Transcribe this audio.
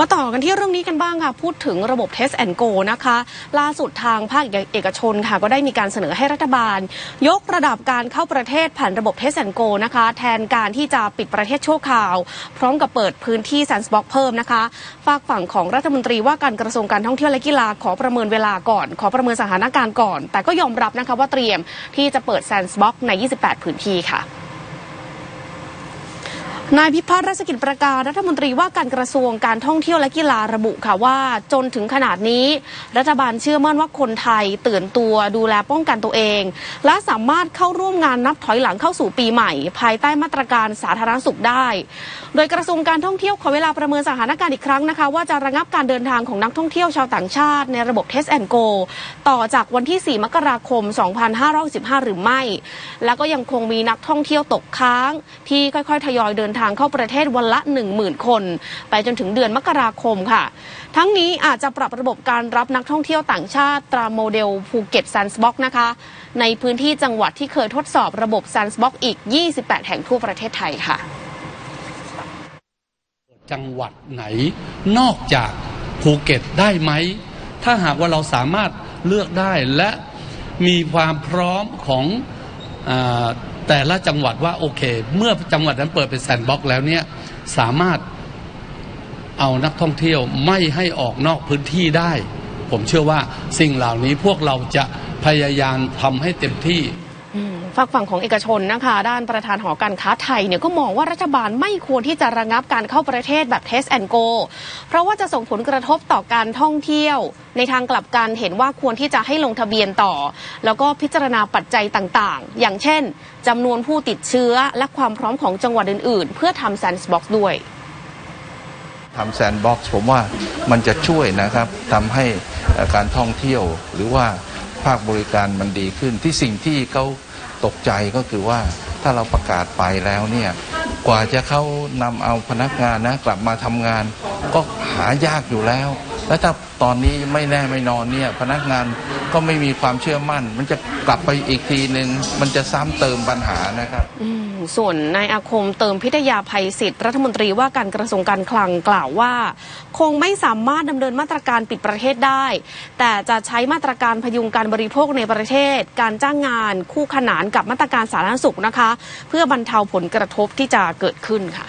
มาต่อกันที่เรื่องนี้กันบ้างค่ะ พูดถึงระบบ Test and Go นะคะ ล่าสุดทางภาคเอกชนค่ะ ก็ได้มีการเสนอให้รัฐบาล ยกระดับการเข้าประเทศผ่านระบบ Test and Go นะคะ แทนการที่จะปิดประเทศชั่วคราว พร้อมกับเปิดพื้นที่แซนส์บ็อกเพิ่มนะคะฝากฝั่งของรัฐมนตรีว่าการกระทรวงการท่องเที่ยวและกีฬาขอประเมินเวลาก่อน ขอประเมินสถานการณ์ก่อน แต่ก็ยอมรับนะคะว่าเตรียมที่จะเปิดแซนส์บ็อกใน 28 พื้นที่ค่ะ นายพิพัฒน์รัชกิจประการรัฐมนตรีว่าการกระทรวงการท่องเที่ยวและกีฬาระบุค่ะว่า จนถึงขนาดนี้ รัฐบาลเชื่อมั่นว่าคนไทยตื่นตัวดูแลป้องกันตัวเอง และสามารถเข้าร่วมงานนับถอยหลังเข้าสู่ปีใหม่ ภายใต้มาตรการสาธารณสุขได้ โดยกระทรวงการท่องเที่ยวขอเวลาประเมินสถานการณ์อีกครั้งนะคะ ว่าจะระงับการเดินทางของนักท่องเที่ยวชาวต่างชาติ ในระบบ Test and Go ต่อจากวันที่ 4 มกราคม 2515หรือไม่ แล้วก็ยังคงมีนักท่องเที่ยวตกค้าง ที่ค่อยๆทยอยเดินทางเข้าประเทศวันละ 10,000 คน ไปจนถึงเดือนมกราคมค่ะ ทั้งนี้อาจจะปรับระบบการรับนักท่องเที่ยวต่างชาติตามโมเดลภูเก็ตซันส์บ็อกนะคะ ในพื้นที่จังหวัดที่เคยทดสอบระบบซันส์บ็อกอีก 28 แห่งทั่วประเทศไทยค่ะ จังหวัดไหนนอกจากภูเก็ตได้ไหม ถ้าหากว่าเราสามารถเลือกได้และมีความพร้อมของ แต่ละจังหวัดว่าโอเค เมื่อจังหวัดนั้นเปิดเป็นแซนด์บ็อกแล้วเนี่ยสามารถเอานักท่องเที่ยวไม่ให้ออกนอกพื้นที่ได้ ผมเชื่อว่าสิ่งเหล่านี้พวกเราจะพยายามทำให้เต็มที่ ฝากฝั่งของเอกชนนะคะ ด้านประธานหอการค้าไทยเนี่ยก็มองว่ารัฐบาลไม่ควรที่จะระงับการเข้าประเทศแบบ Test and Go เพราะว่าจะส่งผลกระทบต่อการท่องเที่ยว ในทางกลับกันเห็นว่าควรที่จะให้ลงทะเบียนต่อ แล้วก็พิจารณาปัจจัยต่างๆ อย่างเช่นจำนวนผู้ติดเชื้อและความพร้อมของจังหวัดอื่นๆ เพื่อทำแซนส์บ็อกซ์ด้วยทำแซนด์บ็อกซ์ผมว่ามันจะช่วยนะครับทำให้การท่องเที่ยวหรือว่าาคบริการมันดีขึ้น ที่สิ่งที่เขาตกใจก็คือว่าถ้าเราประกาศไปแล้วเนี่ยกว่าจะเขานำเอาพนักงานนะกลับมาทำงาน ก็หายากอยู่แล้ว และถ้าตอนนี้ไม่แน่ไม่นอนเนี่ยพนักงานก็ไม่มีความเชื่อมั่น มันจะกลับไปอีกทีหนึ่งมันจะซ้ำเติมปัญหานะครับส่วนนายอาคมเติมพิทยาภัยศิษย์รัฐมนตรีว่าการกระทรวงการคลังกล่าวว่า คงไม่สามารถดำเนินมาตรการปิดประเทศได้ แต่จะใช้มาตรการพยุงการบริโภคในประเทศ การจ้างงานคู่ขนานกับมาตรการสาธารณสุขนะคะ เพื่อบรรเทาผลกระทบที่จะเกิดขึ้นค่ะ